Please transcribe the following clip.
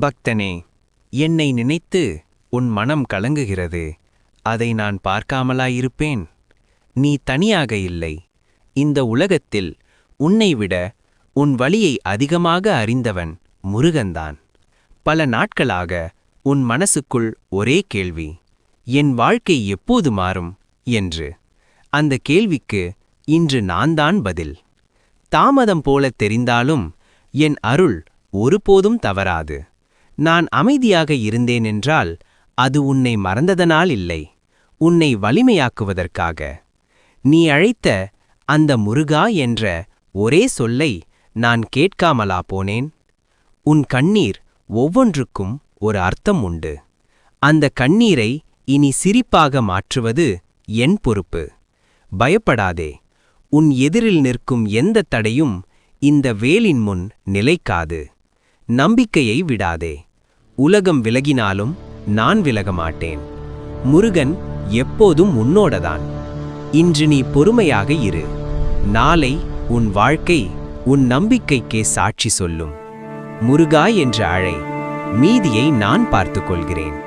பக்தனே என்னை நினைத்து உன் மனம் கலங்குகிறது. அதை நான் பார்க்காமலாயிருப்பேன். நீ தனியாக இல்லை. இந்த உலகத்தில் உன்னை விட உன் வழியை அதிகமாக அறிந்தவன் முருகன்தான். பல நாட்களாக உன் மனசுக்குள் ஒரே கேள்வி என் வாழ்க்கை எப்போது மாறும் என்று. அந்த கேள்விக்கு இன்று நான்தான் பதில். தாமதம் போலத் தெரிந்தாலும் என் அருள் ஒருபோதும் தவறாது. நான் அமைதியாக இருந்தேனென்றால் அது உன்னை மறந்ததனால் இல்லை. உன்னை வலிமையாக்குவதற்காக. நீ அழைத்த அந்த முருகா என்ற ஒரே சொல்லை நான் கேட்காமலா போனேன். உன் கண்ணீர் ஒவ்வொன்றுக்கும் ஒரு அர்த்தம் உண்டு. அந்த கண்ணீரை இனி சிரிப்பாக மாற்றுவது என் பொறுப்பு. பயப்படாதே. உன் எதிரில் நிற்கும் எந்த தடையும் இந்த வேலின் முன் நிலைக்காது. நம்பிக்கையை விடாதே. உலகம் விலகினாலும் நான் விலக மாட்டேன் முருகன் எப்போதும் உன்னோடதான். இன்று நீ பொறுமையாக இரு. நாளை உன் வாழ்க்கை உன் நம்பிக்கைக்கே சாட்சி சொல்லும். முருகா என்ற அழை. மீதியை நான் பார்த்துக் கொள்கிறேன்